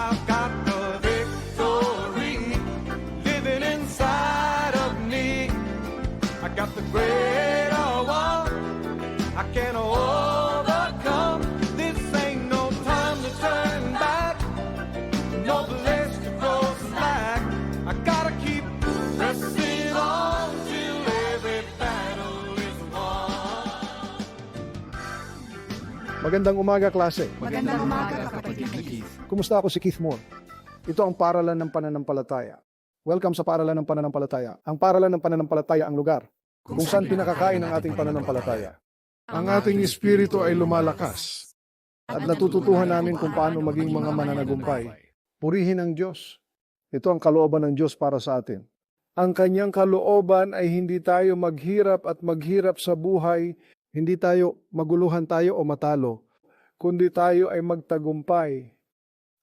I've got the victory living inside of me. I got the greater one. I can overcome. This ain't no time to turn back. No place to go slack. I gotta keep pressing on till every battle is won. Magandang umaga, klase. Magandang umaga, Keith. Kumusta ako si Keith Moore? Ito ang paralan ng pananampalataya. Welcome sa paralan ng pananampalataya. Ang paralan ng pananampalataya ang lugar kung saan pinakakain ang ating pananampalataya. Ang ating espiritu ay lumalakas at natututuhan namin kung paano maging mga mananagumpay. Purihin ang Diyos. Ito ang kalooban ng Diyos para sa atin. Ang kanyang kalooban ay hindi tayo maghirap at maghirap sa buhay, hindi tayo maguluhan tayo o matalo, kundi tayo ay magtagumpay.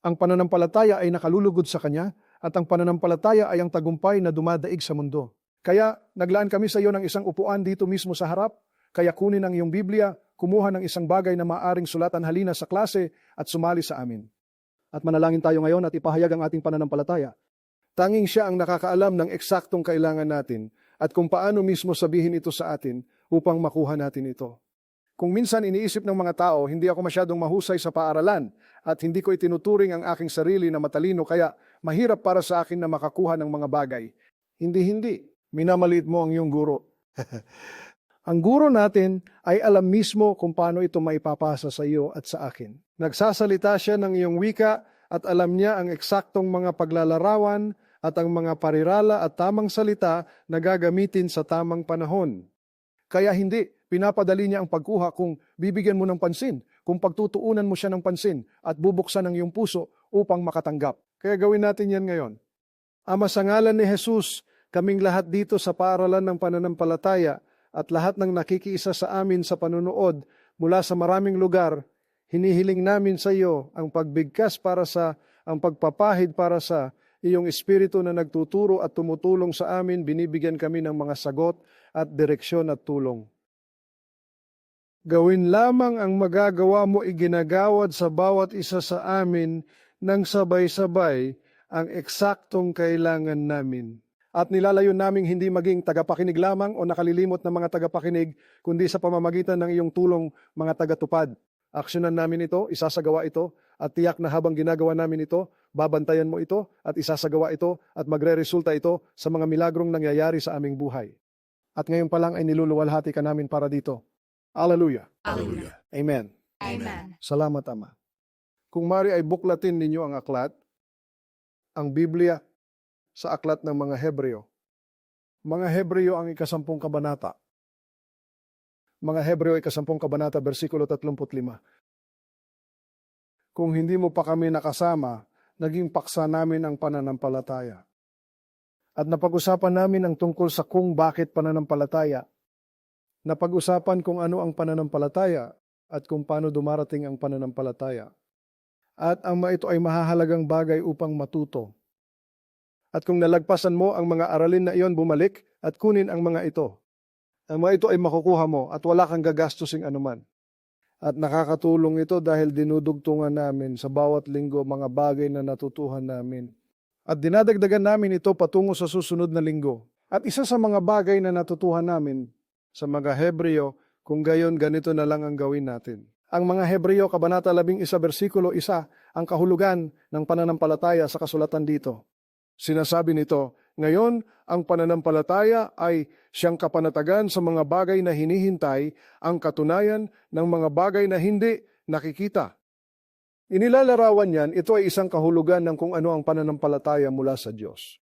Ang pananampalataya ay nakalulugod sa Kanya at ang pananampalataya ay ang tagumpay na dumadaig sa mundo. Kaya naglaan kami sa iyo ng isang upuan dito mismo sa harap, kaya kunin ang iyong Biblia, kumuha ng isang bagay na maaring sulatan halina sa klase at sumali sa amin. At manalangin tayo ngayon at ipahayag ang ating pananampalataya. Tanging siya ang nakakaalam ng eksaktong kailangan natin at kung paano mismo sabihin ito sa atin upang makuha natin ito. Kung minsan iniisip ng mga tao, hindi ako masyadong mahusay sa paaralan at hindi ko itinuturing ang aking sarili na matalino kaya mahirap para sa akin na makakuha ng mga bagay. Hindi, hindi. Minamaliit mo ang iyong guro. ang guro natin ay alam mismo kung paano ito maipapasa sa iyo at sa akin. Nagsasalita siya ng iyong wika at alam niya ang eksaktong mga paglalarawan at ang mga parirala at tamang salita na gagamitin sa tamang panahon. Kaya hindi, pinapadali niya ang pagkuha kung bibigyan mo ng pansin, kung pagtutuunan mo siya ng pansin at bubuksan ang iyong puso upang makatanggap. Kaya gawin natin yan ngayon. Ama sa ngalan ni Jesus, kaming lahat dito sa paaralan ng pananampalataya at lahat ng nakikiisa sa amin sa panunood mula sa maraming lugar, hinihiling namin sa iyo ang pagbigkas para sa, ang pagpapahid para sa iyong espiritu na nagtuturo at tumutulong sa amin, binibigyan kami ng mga sagot at direksyon at tulong. Gawin lamang ang magagawa mo iginagawad sa bawat isa sa amin ng sabay-sabay ang eksaktong kailangan namin. At nilalayo naming hindi maging tagapakinig lamang o nakalilimot ng mga tagapakinig, kundi sa pamamagitan ng iyong tulong mga tagatupad. Aksyonan namin ito, isasagawa ito, at tiyak na habang ginagawa namin ito, babantayan mo ito at isasagawa ito at magre-resulta ito sa mga milagrong nangyayari sa aming buhay. At ngayon pa lang ay niluluwalhati ka namin para dito. Hallelujah. Hallelujah. Amen. Amen. Salamat, Ama. Kung mari ay buklatin ninyo ang aklat, ang Biblia sa aklat ng mga Hebreo. Mga Hebreo ang ikasampung kabanata. Mga Hebreo ikasampung kabanata, versikulo 35. Kung hindi mo pa kami nakasama, naging paksa namin ang pananampalataya. At napag-usapan namin ang tungkol sa kung bakit pananampalataya. Napag-usapan kung ano ang pananampalataya at kung paano dumarating ang pananampalataya. At ang mga ito ay mahahalagang bagay upang matuto. At kung nalagpasan mo ang mga aralin na iyon, bumalik at kunin ang mga ito. Ang mga ito ay makukuha mo at wala kang gagastusing anuman. At nakakatulong ito dahil dinudugtungan namin sa bawat linggo mga bagay na natutuhan namin. At dinadagdagan namin ito patungo sa susunod na linggo. At isa sa mga bagay na natutuhan namin sa mga Hebreo, kung gayon ganito na lang ang gawin natin. Ang mga Hebreo, Kabanata 11, versikulo 1, ang kahulugan ng pananampalataya sa kasulatan dito. Sinasabi nito, ngayon, ang pananampalataya ay siyang kapanatagan sa mga bagay na hinihintay, ang katunayan ng mga bagay na hindi nakikita. Inilalarawan niyan, ito ay isang kahulugan ng kung ano ang pananampalataya mula sa Diyos.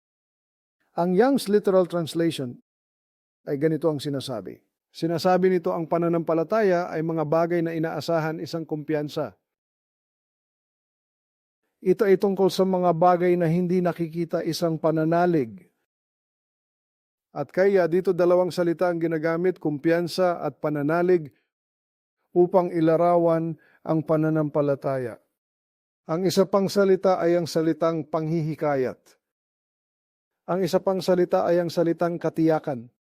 Ang Young's Literal Translation ay ganito ang sinasabi. Sinasabi nito ang pananampalataya ay mga bagay na inaasahan isang kumpiyansa. Ito ay tungkol sa mga bagay na hindi nakikita isang pananalig. At kaya dito dalawang salita ang ginagamit, kumpiyansa at pananalig, upang ilarawan ang pananampalataya. Ang isa pang salita ay ang salitang panghihikayat. Ang isa pang salita ay ang salitang katiyakan.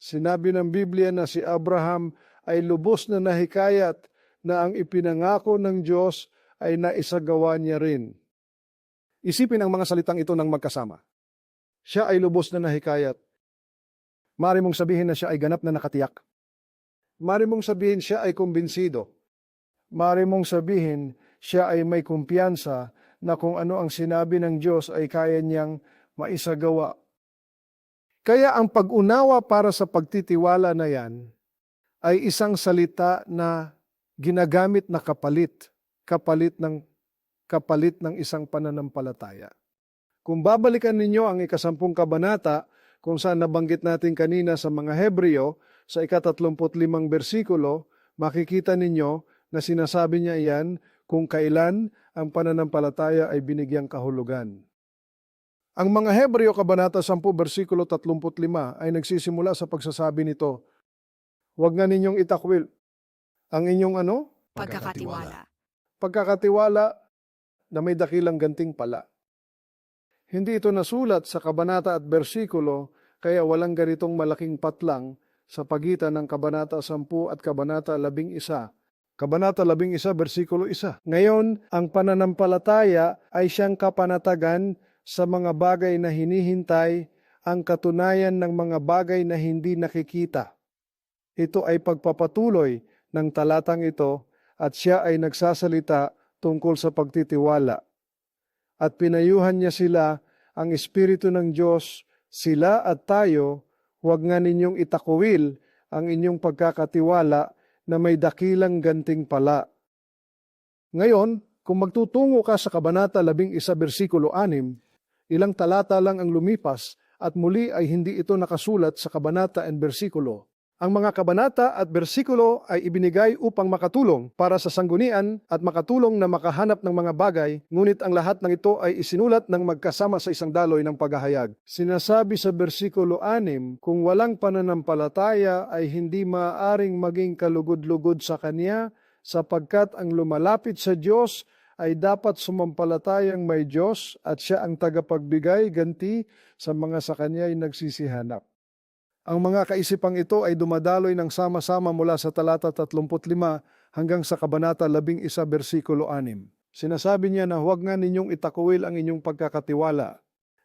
Sinabi ng Biblia na si Abraham ay lubos na nahikayat na ang ipinangako ng Diyos ay naisagawa niya rin. Isipin ang mga salitang ito ng magkasama. Siya ay lubos na nahikayat. Mari mong sabihin na siya ay ganap na nakatiyak. Mari mong sabihin siya ay kumbinsido. Mari mong sabihin siya ay may kumpiyansa na kung ano ang sinabi ng Diyos ay kaya niyang maisagawa. Kaya ang pag-unawa para sa pagtitiwala na yan ay isang salita na ginagamit na kapalit, kapalit ng kapalit ng isang pananampalataya. Kung babalikan ninyo ang ikasampung kabanata, kung saan nabanggit natin kanina sa mga Hebreo, sa ikatatlumput limang bersikulo, makikita ninyo na sinasabi niya iyan kung kailan ang pananampalataya ay binigyang kahulugan. Ang mga Hebreo Kabanata 10, versikulo 35 ay nagsisimula sa pagsasabi nito, Huwag nga ninyong itakwil ang inyong ano? Pagkakatiwala. Pagkakatiwala na may dakilang ganting pala. Hindi ito nasulat sa kabanata at bersikulo, kaya walang ganitong malaking patlang sa pagitan ng kabanata 10 at kabanata 11. Kabanata 11, bersikulo 1. Ngayon, ang pananampalataya ay siyang kapanatagan sa mga bagay na hinihintay, ang katunayan ng mga bagay na hindi nakikita. Ito ay pagpapatuloy ng talatang ito at siya ay nagsasalita tungkol sa pagtitiwala. At pinayuhan niya sila ang Espiritu ng Diyos, sila at tayo, huwag nga ninyong itakuwil ang inyong pagkakatiwala na may dakilang ganting pala. Ngayon, kung magtutungo ka sa Kabanata 11, versikulo 6, ilang talata lang ang lumipas at muli ay hindi ito nakasulat sa kabanata and bersikulo. Ang mga kabanata at bersikulo ay ibinigay upang makatulong para sa sanggunian at makatulong na makahanap ng mga bagay, ngunit ang lahat ng ito ay isinulat ng magkasama sa isang daloy ng paghahayag. Sinasabi sa bersikulo 6, kung walang pananampalataya ay hindi maaaring maging kalugod-lugod sa Kanya, sapagkat ang lumalapit sa Diyos ay dapat sumampalatayang may Diyos at siya ang tagapagbigay ganti sa mga sa Kanya ay nagsisihanap. Ang mga kaisipang ito ay dumadaloy ng sama-sama mula sa talata 35 hanggang sa kabanata 11 bersikulo 6. Sinasabi niya na huwag nga ninyong itakuwil ang inyong pagkakatiwala,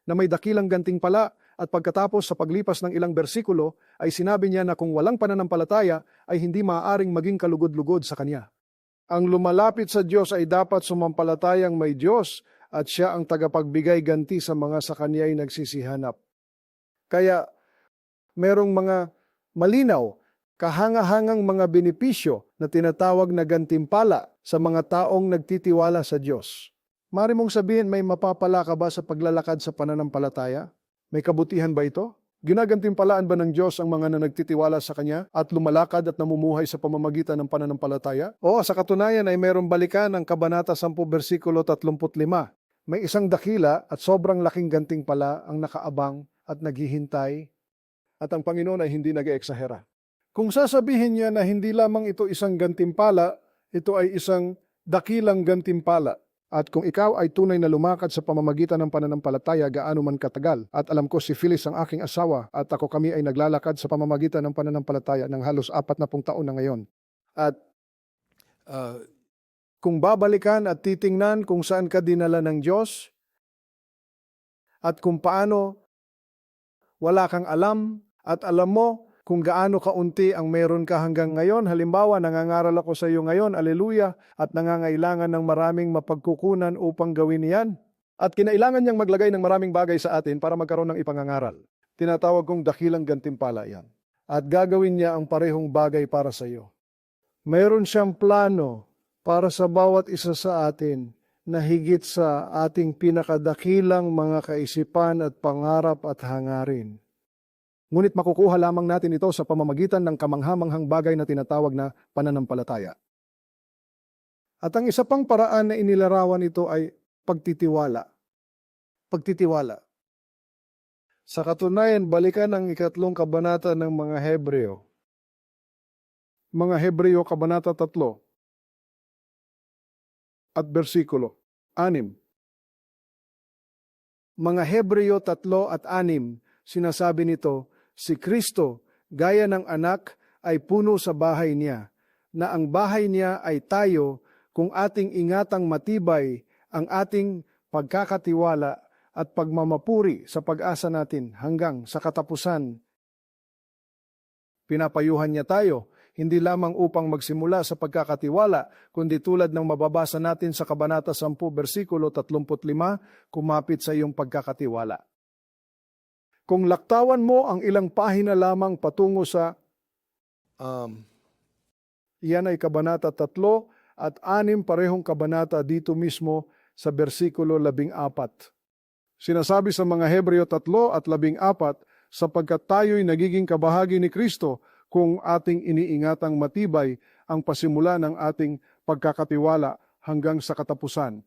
na may dakilang ganting pala at pagkatapos sa paglipas ng ilang bersikulo ay sinabi niya na kung walang pananampalataya ay hindi maaaring maging kalugod-lugod sa Kanya. Ang lumalapit sa Diyos ay dapat sumampalatayang may Diyos at siya ang tagapagbigay ganti sa mga sa Kanya ay nagsisihanap. Kaya merong mga malinaw, kahangahangang mga benepisyo na tinatawag na gantimpala sa mga taong nagtitiwala sa Diyos. Mari mong sabihin may mapapala ka ba sa paglalakad sa pananampalataya? May kabutihan ba ito? Ginagantimpalaan ba ng Diyos ang mga na nagtitiwala sa Kanya at lumalakad at namumuhay sa pamamagitan ng pananampalataya? O sa katunayan ay mayroong balikan ang Kabanata 10 versikulo 35. May isang dakila at sobrang laking gantimpala ang nakaabang at naghihintay at ang Panginoon ay hindi nag-eeksahera. Kung sasabihin niya na hindi lamang ito isang gantimpala, ito ay isang dakilang gantimpala. At kung ikaw ay tunay na lumakad sa pamamagitan ng pananampalataya gaano man katagal, at alam ko si Phyllis ang aking asawa at ako kami ay naglalakad sa pamamagitan ng pananampalataya ng halos apat na pung taon na ngayon. At uh, kung babalikan at titingnan kung saan ka dinala ng Diyos, at kung paano wala kang alam at alam mo kung gaano kaunti ang meron ka hanggang ngayon. Halimbawa, nangangaral ako sa iyo ngayon, aleluya, at nangangailangan ng maraming mapagkukunan upang gawin yan. At kinailangan niyang maglagay ng maraming bagay sa atin para magkaroon ng ipangangaral. Tinatawag kong dakilang gantimpala yan. At gagawin niya ang parehong bagay para sa iyo. Mayroon siyang plano para sa bawat isa sa atin na higit sa ating pinakadakilang mga kaisipan at pangarap at hangarin. Ngunit makukuha lamang natin ito sa pamamagitan ng kamanghamanghang bagay na tinatawag na pananampalataya. At ang isa pang paraan na inilarawan ito ay pagtitiwala. Pagtitiwala. Sa katunayan, balikan ang ikatlong kabanata ng mga Hebreo. Mga Hebreo, kabanata 3 at bersikulo 6. Mga Hebreo 3 at 6, sinasabi nito, si Kristo, gaya ng anak, ay puno sa bahay niya, na ang bahay niya ay tayo kung ating ingatang matibay ang ating pagkakatiwala at pagmamapuri sa pag-asa natin hanggang sa katapusan. Pinapayuhan niya tayo, hindi lamang upang magsimula sa pagkakatiwala, kundi tulad ng mababasa natin sa Kabanata 10, versikulo 35, kumapit sa iyong pagkakatiwala. Kung laktawan mo ang ilang pahina lamang patungo sa um, iyan ay kabanata 3 at anim parehong kabanata dito mismo sa versikulo 14. Sinasabi sa mga Hebreo 3 at 14 sapagkat tayo'y nagiging kabahagi ni Kristo kung ating iniingatang matibay ang pasimula ng ating pagkakatiwala hanggang sa katapusan.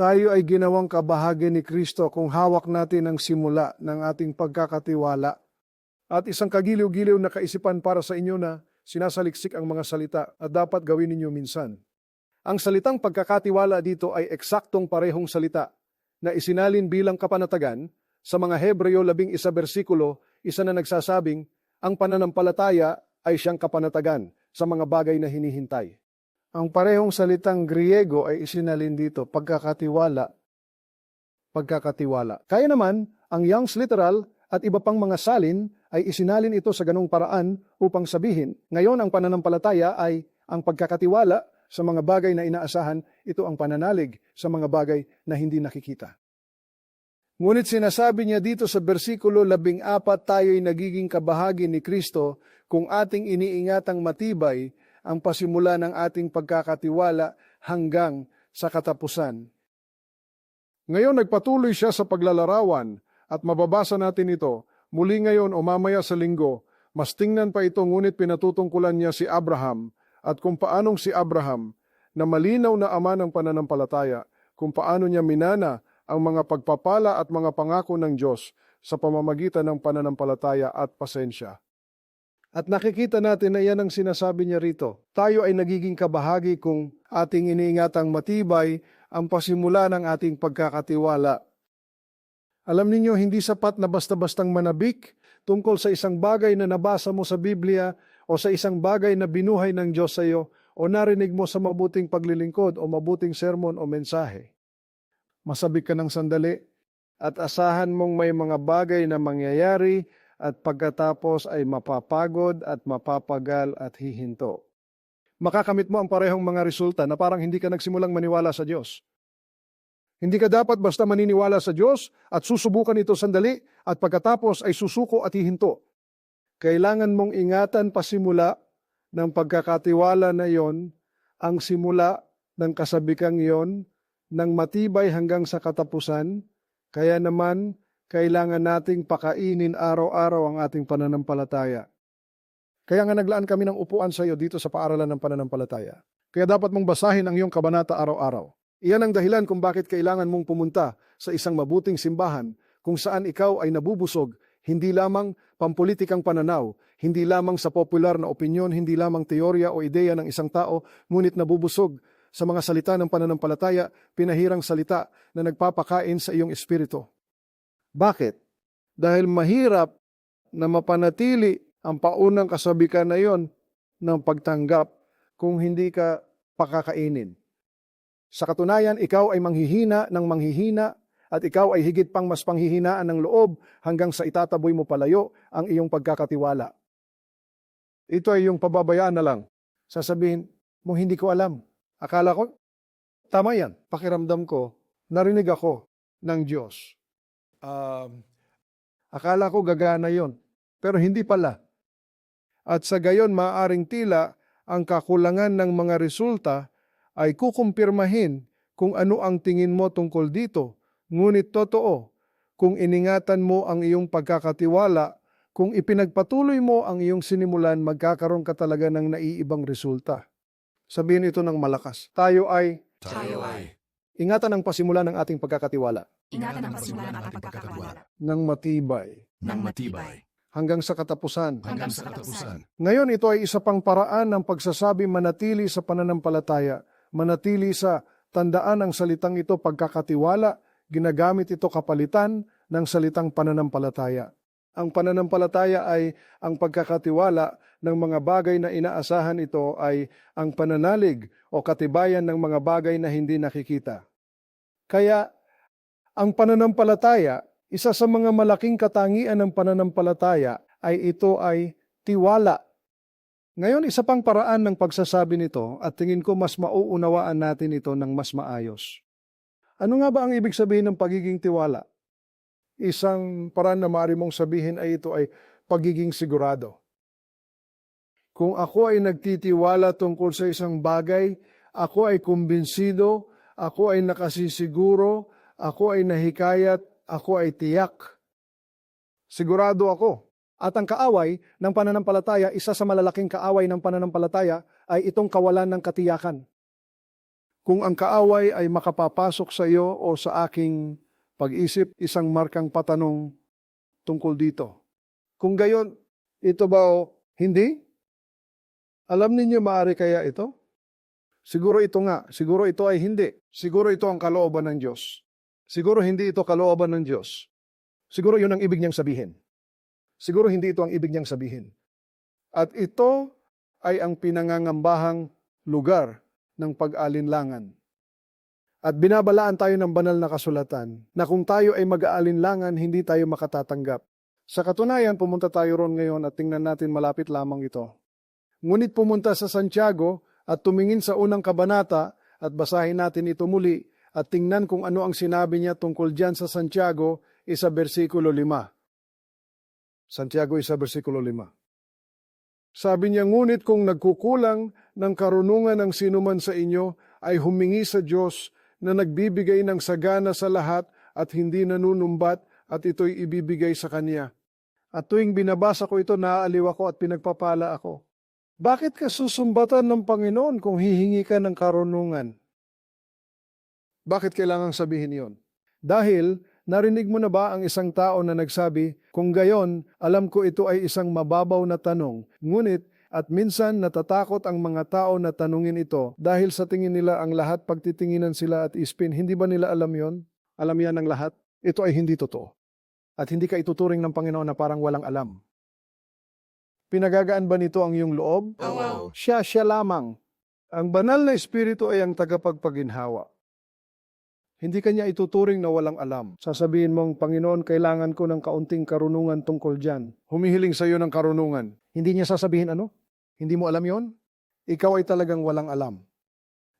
Tayo ay ginawang kabahagi ni Kristo kung hawak natin ang simula ng ating pagkakatiwala. At isang kagiliw-giliw na kaisipan para sa inyo na sinasaliksik ang mga salita at dapat gawin ninyo minsan. Ang salitang pagkakatiwala dito ay eksaktong parehong salita na isinalin bilang kapanatagan sa mga Hebreo 11 bersikulo, isa na nagsasabing, ang pananampalataya ay siyang kapanatagan sa mga bagay na hinihintay. Ang parehong salitang Griego ay isinalin dito, pagkakatiwala, pagkakatiwala. Kaya naman, ang Young's Literal at iba pang mga salin ay isinalin ito sa ganong paraan upang sabihin, ngayon ang pananampalataya ay ang pagkakatiwala sa mga bagay na inaasahan, ito ang pananalig sa mga bagay na hindi nakikita. Ngunit sinasabi niya dito sa versikulo 14, tayo'y nagiging kabahagi ni Kristo kung ating iniingatang matibay ang pasimula ng ating pagkakatiwala hanggang sa katapusan. Ngayon nagpatuloy siya sa paglalarawan at mababasa natin ito muli ngayon o mamaya sa linggo. Mas tingnan pa ito ngunit pinatutungkulan niya si Abraham at kung paanong si Abraham na malinaw na ama ng pananampalataya, kung paano niya minana ang mga pagpapala at mga pangako ng Diyos sa pamamagitan ng pananampalataya at pasensya. At nakikita natin na yan ang sinasabi niya rito. Tayo ay nagiging kabahagi kung ating iniingatang matibay ang pasimula ng ating pagkakatiwala. Alam ninyo, hindi sapat na basta-bastang manabik tungkol sa isang bagay na nabasa mo sa Biblia o sa isang bagay na binuhay ng Diyos sa iyo o narinig mo sa mabuting paglilingkod o mabuting sermon o mensahe. Masabik ka ng sandali at asahan mong may mga bagay na mangyayari at pagkatapos ay mapapagod at mapapagal at hihinto. Makakamit mo ang parehong mga resulta na parang hindi ka nagsimulang maniwala sa Diyos. Hindi ka dapat basta maniniwala sa Diyos at susubukan ito sandali at pagkatapos ay susuko at hihinto. Kailangan mong ingatan pasimula ng pagkakatiwala na yon, ang simula ng kasabikang yon, ng matibay hanggang sa katapusan, kaya naman kailangan nating pakainin araw-araw ang ating pananampalataya. Kaya nga naglaan kami ng upuan sa iyo dito sa paaralan ng pananampalataya. Kaya dapat mong basahin ang iyong kabanata araw-araw. Iyan ang dahilan kung bakit kailangan mong pumunta sa isang mabuting simbahan kung saan ikaw ay nabubusog, hindi lamang pampolitikang pananaw, hindi lamang sa popular na opinyon, hindi lamang teorya o ideya ng isang tao, ngunit nabubusog sa mga salita ng pananampalataya, pinahirang salita na nagpapakain sa iyong espiritu. Bakit? Dahil mahirap na mapanatili ang paunang kasabikan na yon ng pagtanggap kung hindi ka pakakainin. Sa katunayan, ikaw ay manghihina ng manghihina at ikaw ay higit pang mas panghihinaan ng loob hanggang sa itataboy mo palayo ang iyong pagkakatiwala. Ito ay yung pababayaan na lang. Sasabihin mo, hindi ko alam. Akala ko, tama yan. Pakiramdam ko, narinig ako ng Diyos. Um, akala ko gagana yon, pero hindi pala. At sa gayon, maaring tila ang kakulangan ng mga resulta ay kukumpirmahin kung ano ang tingin mo tungkol dito. Ngunit totoo, kung iningatan mo ang iyong pagkakatiwala, kung ipinagpatuloy mo ang iyong sinimulan, magkakaroon ka talaga ng naiibang resulta. Sabihin ito ng malakas. Tayo ay Tayo ay ingatan ang pasimula ng ating pagkakatiwala ingatan ang pasimula ng ating pagkakatiwala ng matibay ng matibay hanggang sa katapusan. hanggang sa katapusan. Ngayon ito ay isa pang paraan ng pagsasabi manatili sa pananampalataya, manatili sa tandaan ang salitang ito pagkakatiwala, ginagamit ito kapalitan ng salitang pananampalataya. Ang pananampalataya ay ang pagkakatiwala ng mga bagay na inaasahan ito ay ang pananalig o katibayan ng mga bagay na hindi nakikita. Kaya ang pananampalataya, isa sa mga malaking katangian ng pananampalataya ay ito ay tiwala. Ngayon, isa pang paraan ng pagsasabi nito at tingin ko mas mauunawaan natin ito ng mas maayos. Ano nga ba ang ibig sabihin ng pagiging tiwala? Isang paraan na maaari mong sabihin ay ito ay pagiging sigurado. Kung ako ay nagtitiwala tungkol sa isang bagay, ako ay kumbinsido, ako ay nakasisiguro, ako ay nahikayat, ako ay tiyak. Sigurado ako. At ang kaaway ng pananampalataya, isa sa malalaking kaaway ng pananampalataya ay itong kawalan ng katiyakan. Kung ang kaaway ay makapapasok sa iyo o sa aking pag-isip, isang markang patanong tungkol dito. Kung gayon, ito ba o hindi? Alam ninyo maaari kaya ito? Siguro ito nga, siguro ito ay hindi. Siguro ito ang kalooban ng Diyos. Siguro hindi ito kalooban ng Diyos. Siguro yun ang ibig niyang sabihin. Siguro hindi ito ang ibig niyang sabihin. At ito ay ang pinangangambahang lugar ng pag-alinlangan. At binabalaan tayo ng banal na kasulatan na kung tayo ay mag-aalinlangan, hindi tayo makatatanggap. Sa katunayan, pumunta tayo ron ngayon at tingnan natin malapit lamang ito. Ngunit pumunta sa Santiago at tumingin sa unang kabanata at basahin natin ito muli at tingnan kung ano ang sinabi niya tungkol dyan sa Santiago, isa versikulo 5. Santiago isa versikulo 5. Sabi niya, ngunit kung nagkukulang ng karunungan ng sinuman sa inyo, ay humingi sa Diyos na nagbibigay ng sagana sa lahat at hindi nanunumbat at ito'y ibibigay sa Kanya. At tuwing binabasa ko ito, naaaliw ako at pinagpapala ako. Bakit ka susumbatan ng Panginoon kung hihingi ka ng karunungan? Bakit kailangang sabihin yon? Dahil narinig mo na ba ang isang tao na nagsabi, kung gayon, alam ko ito ay isang mababaw na tanong, ngunit at minsan natatakot ang mga tao na tanungin ito dahil sa tingin nila ang lahat pagtitinginan sila at ispin. Hindi ba nila alam yon? Alam yan ng lahat? Ito ay hindi totoo. At hindi ka ituturing ng Panginoon na parang walang alam. Pinagagaan ba nito ang iyong loob? Oo. Siya, siya lamang. Ang banal na espiritu ay ang tagapagpaginhawa. Hindi kanya ituturing na walang alam. Sasabihin mong, Panginoon, kailangan ko ng kaunting karunungan tungkol dyan. Humihiling sa iyo ng karunungan. Hindi niya sasabihin ano? Hindi mo alam yon? Ikaw ay talagang walang alam.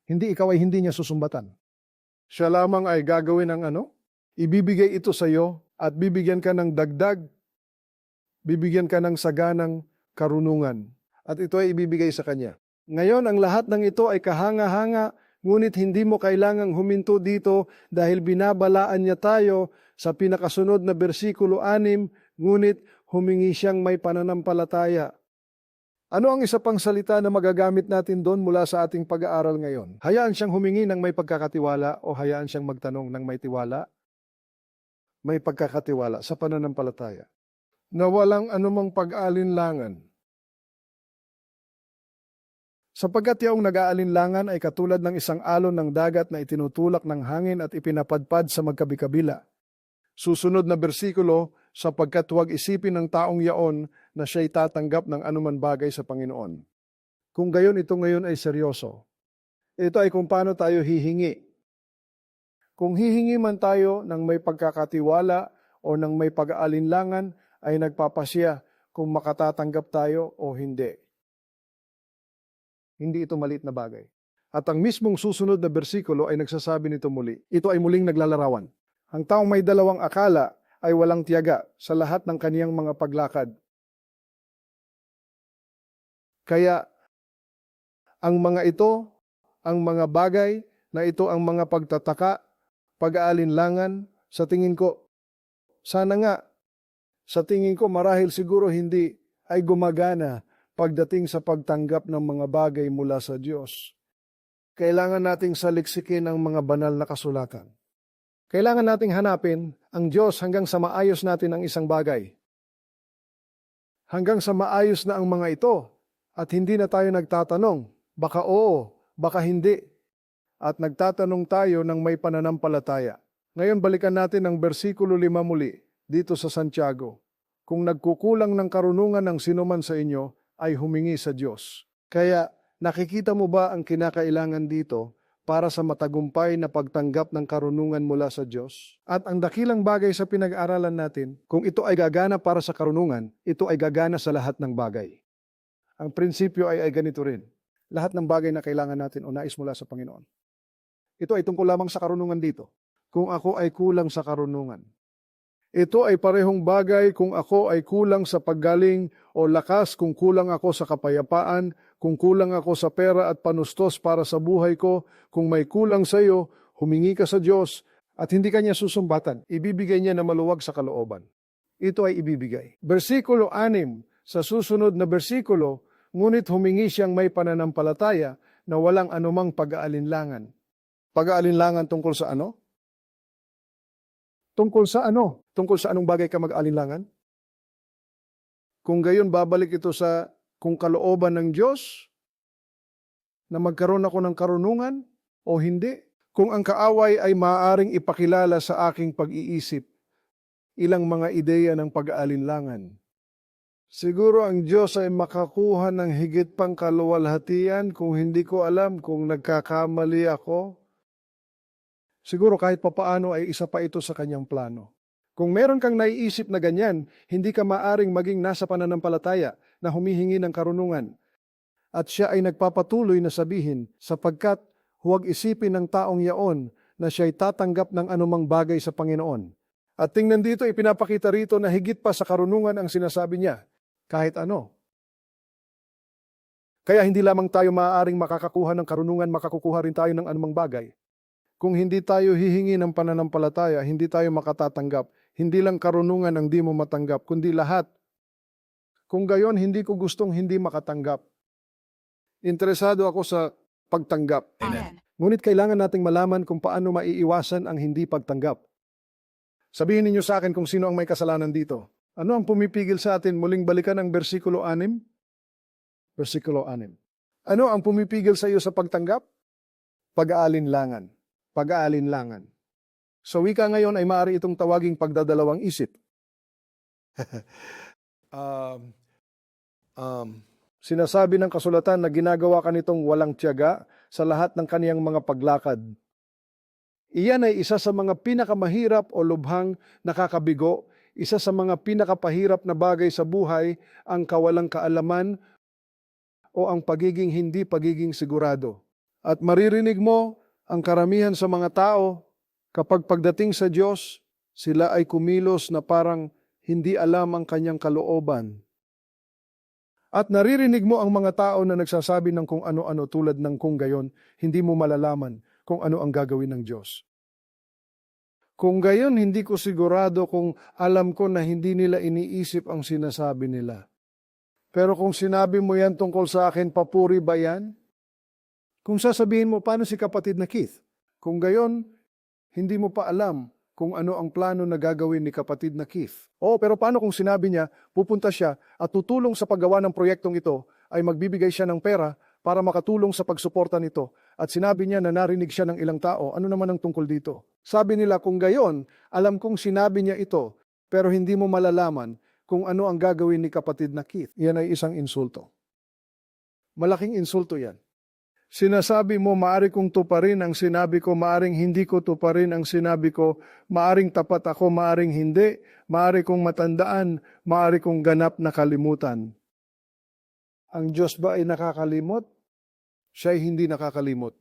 Hindi ikaw ay hindi niya susumbatan. Siya lamang ay gagawin ng ano? Ibibigay ito sa iyo at bibigyan ka ng dagdag. Bibigyan ka ng saganang karunungan. At ito ay ibibigay sa kanya. Ngayon, ang lahat ng ito ay kahanga-hanga ngunit hindi mo kailangang huminto dito dahil binabalaan niya tayo sa pinakasunod na bersikulo 6, ngunit humingi siyang may pananampalataya. Ano ang isa pang salita na magagamit natin doon mula sa ating pag-aaral ngayon? Hayaan siyang humingi ng may pagkakatiwala o hayaan siyang magtanong ng may tiwala? May pagkakatiwala sa pananampalataya. Na walang anumang pag-alinlangan Sapagkat yaong nag-aalinlangan ay katulad ng isang alon ng dagat na itinutulak ng hangin at ipinapadpad sa magkabikabila. Susunod na bersikulo, sapagkat huwag isipin ng taong yaon na siya'y tatanggap ng anuman bagay sa Panginoon. Kung gayon ito ngayon ay seryoso. Ito ay kung paano tayo hihingi. Kung hihingi man tayo ng may pagkakatiwala o ng may pag-aalinlangan, ay nagpapasya kung makatatanggap tayo o hindi. Hindi ito maliit na bagay. At ang mismong susunod na bersikulo ay nagsasabi nito muli. Ito ay muling naglalarawan. Ang taong may dalawang akala ay walang tiyaga sa lahat ng kaniyang mga paglakad. Kaya ang mga ito, ang mga bagay na ito ang mga pagtataka, pag-aalinlangan, sa tingin ko, sana nga, sa tingin ko marahil siguro hindi ay gumagana pagdating sa pagtanggap ng mga bagay mula sa Diyos. Kailangan nating saliksikin ang mga banal na kasulatan. Kailangan nating hanapin ang Diyos hanggang sa maayos natin ang isang bagay. Hanggang sa maayos na ang mga ito at hindi na tayo nagtatanong, baka oo, baka hindi. At nagtatanong tayo ng may pananampalataya. Ngayon balikan natin ang bersikulo 5 muli dito sa Santiago. Kung nagkukulang ng karunungan ng sinuman sa inyo, ay humingi sa Diyos. Kaya nakikita mo ba ang kinakailangan dito para sa matagumpay na pagtanggap ng karunungan mula sa Diyos. At ang dakilang bagay sa pinag-aralan natin, kung ito ay gagana para sa karunungan, ito ay gagana sa lahat ng bagay. Ang prinsipyo ay, ay ganito rin. Lahat ng bagay na kailangan natin o nais mula sa Panginoon. Ito ay tungkol lamang sa karunungan dito. Kung ako ay kulang sa karunungan. Ito ay parehong bagay kung ako ay kulang sa paggaling o lakas, kung kulang ako sa kapayapaan, kung kulang ako sa pera at panustos para sa buhay ko, kung may kulang sa iyo, humingi ka sa Diyos at hindi kanya susumbatan. Ibibigay niya na maluwag sa kalooban. Ito ay ibibigay. Versikulo 6 sa susunod na bersikulo, ngunit humingi siyang may pananampalataya na walang anumang pag-aalinlangan. Pag-aalinlangan tungkol sa ano? Tungkol sa ano? Tungkol sa anong bagay ka mag-alinlangan? Kung gayon, babalik ito sa kung kalooban ng Diyos na magkaroon ako ng karunungan o hindi. Kung ang kaaway ay maaaring ipakilala sa aking pag-iisip ilang mga ideya ng pag-aalinlangan. Siguro ang Diyos ay makakuha ng higit pang kaluwalhatian kung hindi ko alam kung nagkakamali ako. Siguro kahit papaano ay isa pa ito sa kanyang plano. Kung meron kang naiisip na ganyan, hindi ka maaring maging nasa pananampalataya na humihingi ng karunungan. At siya ay nagpapatuloy na sabihin, sapagkat huwag isipin ng taong yaon na siya'y tatanggap ng anumang bagay sa Panginoon. At tingnan dito, ipinapakita rito na higit pa sa karunungan ang sinasabi niya, kahit ano. Kaya hindi lamang tayo maaaring makakakuha ng karunungan, makakukuha rin tayo ng anumang bagay. Kung hindi tayo hihingi ng pananampalataya, hindi tayo makatatanggap. Hindi lang karunungan ang di mo matanggap, kundi lahat. Kung gayon, hindi ko gustong hindi makatanggap. Interesado ako sa pagtanggap. Amen. Ngunit kailangan nating malaman kung paano maiiwasan ang hindi pagtanggap. Sabihin ninyo sa akin kung sino ang may kasalanan dito. Ano ang pumipigil sa atin muling balikan ang versikulo 6? Versikulo 6. Ano ang pumipigil sa iyo sa pagtanggap? Pag-aalinlangan. Pag-aalinlangan. So wika ngayon ay maaari itong tawaging pagdadalawang isip. um, um, sinasabi ng kasulatan na ginagawa ka nitong walang tiyaga sa lahat ng kaniyang mga paglakad. Iyan ay isa sa mga pinakamahirap o lubhang nakakabigo, isa sa mga pinakapahirap na bagay sa buhay ang kawalang kaalaman o ang pagiging hindi pagiging sigurado. At maririnig mo ang karamihan sa mga tao kapag pagdating sa Diyos, sila ay kumilos na parang hindi alam ang kanyang kalooban. At naririnig mo ang mga tao na nagsasabi ng kung ano-ano tulad ng kung gayon, hindi mo malalaman kung ano ang gagawin ng Diyos. Kung gayon, hindi ko sigurado kung alam ko na hindi nila iniisip ang sinasabi nila. Pero kung sinabi mo yan tungkol sa akin, papuri ba yan? Kung sasabihin mo, paano si kapatid na Keith? Kung gayon, hindi mo pa alam kung ano ang plano na gagawin ni kapatid na Keith. Oh, pero paano kung sinabi niya, pupunta siya at tutulong sa paggawa ng proyektong ito ay magbibigay siya ng pera para makatulong sa pagsuporta nito. At sinabi niya na narinig siya ng ilang tao, ano naman ang tungkol dito? Sabi nila, kung gayon, alam kong sinabi niya ito, pero hindi mo malalaman kung ano ang gagawin ni kapatid na Keith. Yan ay isang insulto. Malaking insulto yan. Sinasabi mo, maari kong tuparin ang sinabi ko, maaring hindi ko tuparin ang sinabi ko, maaring tapat ako, maaring hindi, maari kong matandaan, maari kong ganap na kalimutan. Ang Diyos ba ay nakakalimot? Siya ay hindi nakakalimot.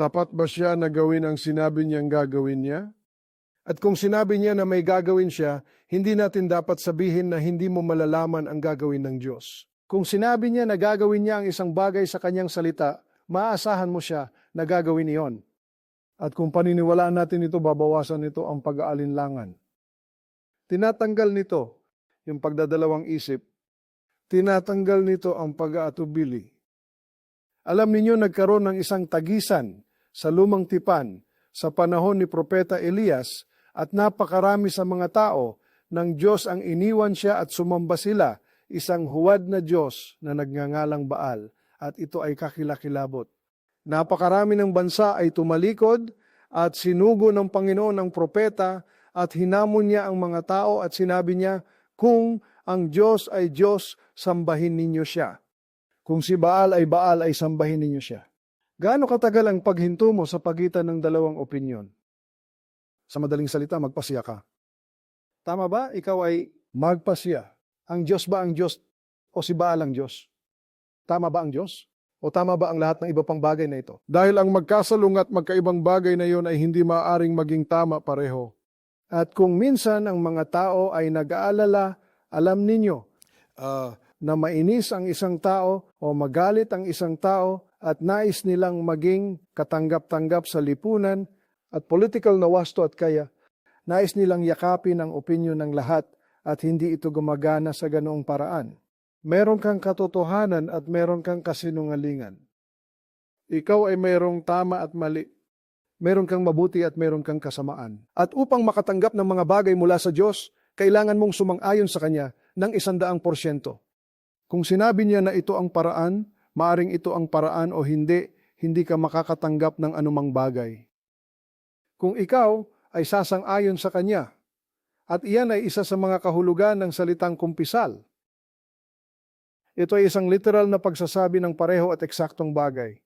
Tapat ba siya na gawin ang sinabi niyang gagawin niya? At kung sinabi niya na may gagawin siya, hindi natin dapat sabihin na hindi mo malalaman ang gagawin ng Diyos. Kung sinabi niya na gagawin niya ang isang bagay sa kanyang salita, maaasahan mo siya na gagawin iyon. At kung paniniwalaan natin ito, babawasan nito ang pag-aalinlangan. Tinatanggal nito yung pagdadalawang isip. Tinatanggal nito ang pag-aatubili. Alam ninyo, nagkaroon ng isang tagisan sa lumang tipan sa panahon ni Propeta Elias at napakarami sa mga tao ng Diyos ang iniwan siya at sumamba sila, isang huwad na Diyos na nagngangalang Baal at ito ay kakilakilabot. Napakarami ng bansa ay tumalikod at sinugo ng Panginoon ang propeta at hinamon niya ang mga tao at sinabi niya, kung ang Diyos ay Diyos, sambahin ninyo siya. Kung si Baal ay Baal, ay sambahin ninyo siya. Gaano katagal ang paghinto mo sa pagitan ng dalawang opinyon? Sa madaling salita, magpasya ka. Tama ba? Ikaw ay magpasya. Ang Diyos ba ang Diyos o si Baal ang Diyos? Tama ba ang Diyos? O tama ba ang lahat ng iba pang bagay na ito? Dahil ang magkasalung at magkaibang bagay na iyon ay hindi maaaring maging tama pareho. At kung minsan ang mga tao ay nag-aalala, alam ninyo, ah, na mainis ang isang tao o magalit ang isang tao at nais nilang maging katanggap-tanggap sa lipunan at political na wasto at kaya, nais nilang yakapin ang opinyon ng lahat at hindi ito gumagana sa ganoong paraan. Meron kang katotohanan at meron kang kasinungalingan. Ikaw ay mayroong tama at mali. Meron kang mabuti at meron kang kasamaan. At upang makatanggap ng mga bagay mula sa Diyos, kailangan mong sumang-ayon sa Kanya ng isandaang porsyento. Kung sinabi niya na ito ang paraan, maaring ito ang paraan o hindi, hindi ka makakatanggap ng anumang bagay. Kung ikaw ay sasang-ayon sa Kanya, at iyan ay isa sa mga kahulugan ng salitang kumpisal, ito ay isang literal na pagsasabi ng pareho at eksaktong bagay.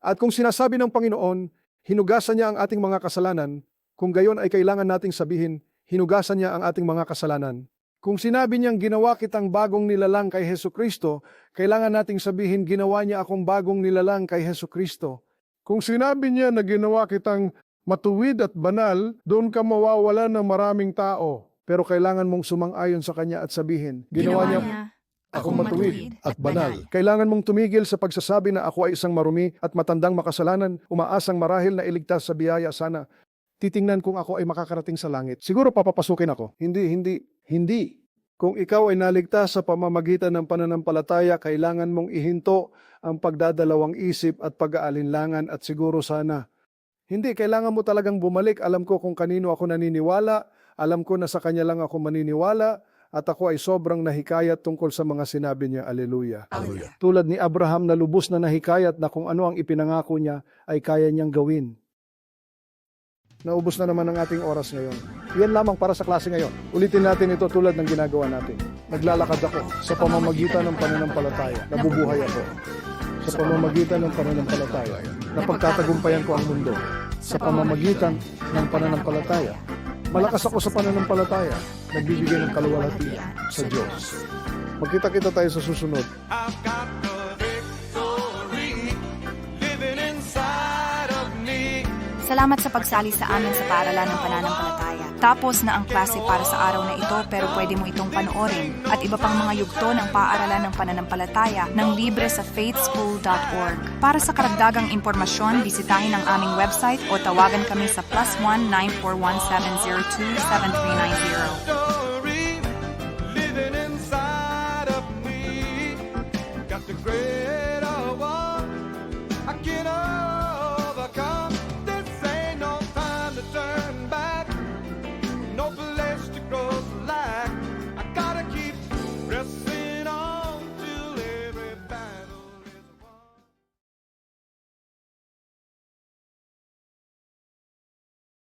At kung sinasabi ng Panginoon, hinugasan niya ang ating mga kasalanan, kung gayon ay kailangan nating sabihin, hinugasan niya ang ating mga kasalanan. Kung sinabi niyang ginawa kitang bagong nilalang kay Heso Kristo, kailangan nating sabihin ginawa niya akong bagong nilalang kay Heso Kristo. Kung sinabi niya na ginawa kitang matuwid at banal, doon ka mawawala ng maraming tao. Pero kailangan mong sumang-ayon sa Kanya at sabihin, ginawa, niya akong matuwid at banal. Kailangan mong tumigil sa pagsasabi na ako ay isang marumi at matandang makasalanan, umaasang marahil na iligtas sa biyaya sana. Titingnan kung ako ay makakarating sa langit. Siguro papapasukin ako. Hindi, hindi, hindi. Kung ikaw ay naligtas sa pamamagitan ng pananampalataya, kailangan mong ihinto ang pagdadalawang isip at pag-aalinlangan at siguro sana. Hindi, kailangan mo talagang bumalik. Alam ko kung kanino ako naniniwala, alam ko na sa kanya lang ako maniniwala, at ako ay sobrang nahikayat tungkol sa mga sinabi niya. Aleluya. Hallelujah. Tulad ni Abraham na lubos na nahikayat na kung ano ang ipinangako niya ay kaya niyang gawin. Naubos na naman ang ating oras ngayon. Yan lamang para sa klase ngayon. Ulitin natin ito tulad ng ginagawa natin. Naglalakad ako sa pamamagitan ng pananampalataya. Nabubuhay ako. Sa pamamagitan ng pananampalataya. Napagtatagumpayan ko ang mundo. Sa pamamagitan ng pananampalataya. Malakas ako sa pananampalataya. Nagbibigay ng kaluwalhati sa Diyos. Magkita-kita tayo sa susunod. I've got the victory living inside of me. Salamat sa pagsali sa amin sa paaralan ng pananampalataya. Tapos na ang klase para sa araw na ito pero pwede mo itong panoorin at iba pang mga yugto ng paaralan ng pananampalataya ng libre sa faithschool.org. Para sa karagdagang impormasyon, bisitahin ang aming website o tawagan kami sa plus 1 941 702 7390. Victory.